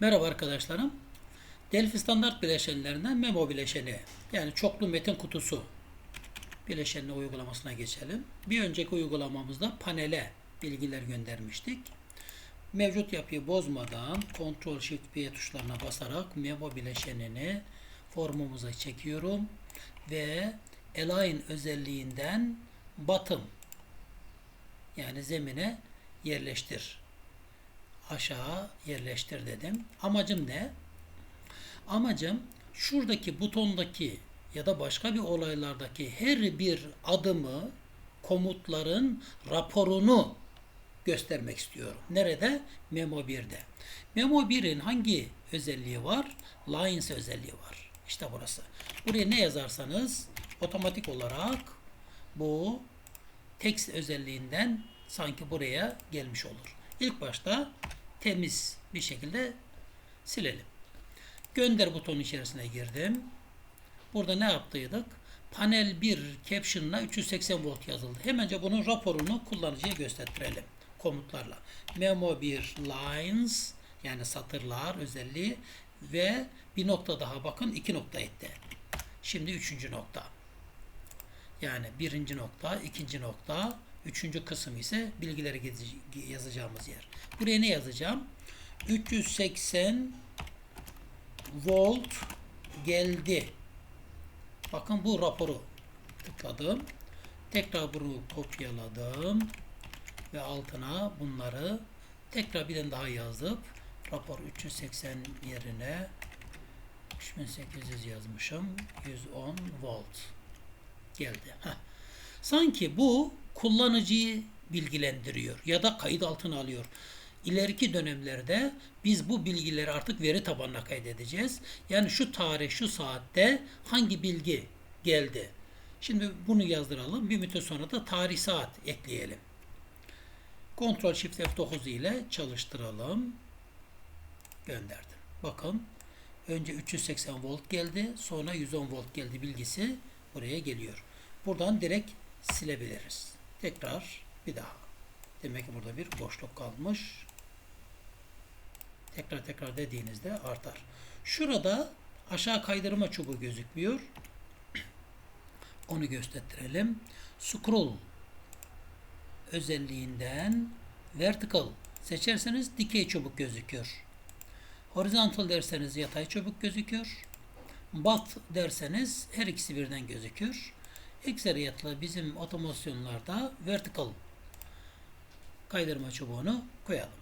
Merhaba arkadaşlarım. Delphi standart bileşenlerinden memo bileşeni yani çoklu metin kutusu bileşenli uygulamasına geçelim. Bir önceki uygulamamızda panele bilgiler göndermiştik. Mevcut yapıyı bozmadan Ctrl Shift B tuşlarına basarak memo bileşenini formumuza çekiyorum ve align özelliğinden bottom yani zemine yerleştir aşağı yerleştir dedim. Amacım ne? Amacım şuradaki butondaki ya da başka bir olaylardaki her bir adımı komutların raporunu göstermek istiyorum. Nerede? Memo 1'de. Memo 1'in hangi özelliği var? Lines özelliği var. İşte burası. Buraya ne yazarsanız otomatik olarak bu text özelliğinden sanki buraya gelmiş olur. İlk başta temiz bir şekilde silelim. Gönder butonu içerisine girdim. Burada ne yaptıydık? Panel 1 caption'la 380 volt yazıldı. Hemence bunun raporunu kullanıcıya gösterelim komutlarla. Memo 1 lines yani satırlar özelliği ve bir nokta daha bakın iki nokta etti. Şimdi üçüncü nokta. Yani birinci nokta, ikinci nokta, üçüncü kısım ise bilgileri yazacağımız yer. Buraya ne yazacağım? 380 volt geldi. Bakın bu raporu tıkladım. Tekrar bunu kopyaladım ve altına bunları tekrar bir daha yazıp rapor 380 yerine 3800 yazmışım. 110 volt geldi. Heh. Sanki bu kullanıcıyı bilgilendiriyor ya da kayıt altına alıyor. İleriki dönemlerde biz bu bilgileri artık veri tabanına kaydedeceğiz. Yani şu tarih, şu saatte hangi bilgi geldi. Şimdi bunu yazdıralım. Bir müddet sonra da tarih saat ekleyelim. Ctrl Shift F9 ile çalıştıralım. Gönderdim. Bakın önce 380 volt geldi, sonra 110 volt geldi bilgisi buraya geliyor. Buradan direkt silebiliriz. Tekrar bir daha. Demek ki burada bir boşluk kalmış. Tekrar tekrar dediğinizde artar. Şurada aşağı kaydırma çubuğu gözükmüyor. Onu gösterelim. Scroll özelliğinden vertical seçerseniz dikey çubuk gözüküyor. Horizontal derseniz yatay çubuk gözüküyor. Bat derseniz her ikisi birden gözüküyor. Ekseriyetle bizim otomasyonlarda vertical kaydırma çubuğunu koyalım.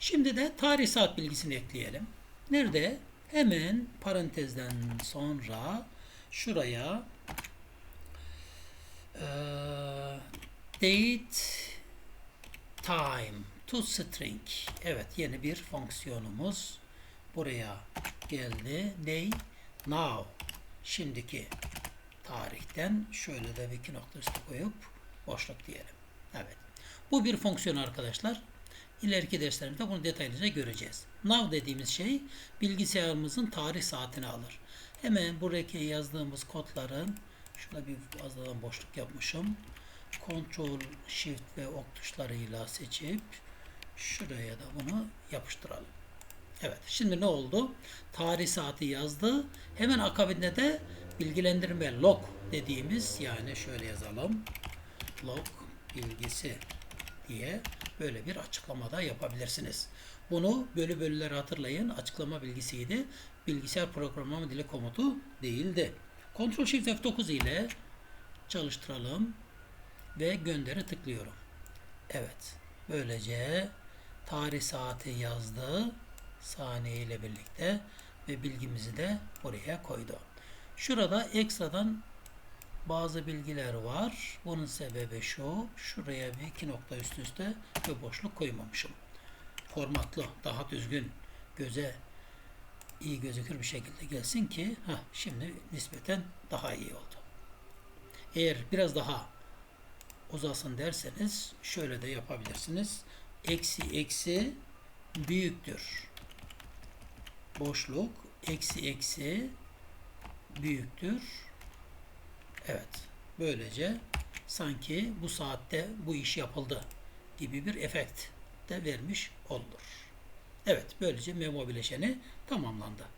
Şimdi de tarih saat bilgisini ekleyelim. Nerede? Hemen parantezden sonra şuraya eee, date time to string. Evet yeni bir fonksiyonumuz buraya geldi. Ney? Now. Şimdiki tarihten şöyle de bir iki nokta üstü koyup boşluk diyelim. Evet. Bu bir fonksiyon arkadaşlar. İleriki derslerimizde bunu detaylıca göreceğiz. Now dediğimiz şey bilgisayarımızın tarih saatini alır. Hemen buradaki yazdığımız kodların şurada bir fazladan boşluk yapmışım. Ctrl Shift ve ok tuşlarıyla seçip şuraya da bunu yapıştıralım. Evet. Şimdi ne oldu? Tarih saati yazdı. Hemen akabinde de bilgilendirme log dediğimiz yani şöyle yazalım. Log bilgisi diye böyle bir açıklamada yapabilirsiniz. Bunu bölü bölüleri hatırlayın. Açıklama bilgisiydi. Bilgisayar programlama dili komutu değildi. Ctrl Shift F9 ile çalıştıralım ve gönderi tıklıyorum. Evet. Böylece tarih saati yazdı saniye ile birlikte ve bilgimizi de buraya koydu. Şurada ekstradan bazı bilgiler var. Bunun sebebi şu. Şuraya bir iki nokta üst üste ve boşluk koymamışım. Formatlı, daha düzgün, göze iyi gözükür bir şekilde gelsin ki ha şimdi nispeten daha iyi oldu. Eğer biraz daha uzasın derseniz şöyle de yapabilirsiniz. Eksi eksi büyüktür. Boşluk eksi eksi büyüktür. Evet. Böylece sanki bu saatte bu iş yapıldı gibi bir efekt de vermiş olur. Evet böylece memo bileşeni tamamlandı.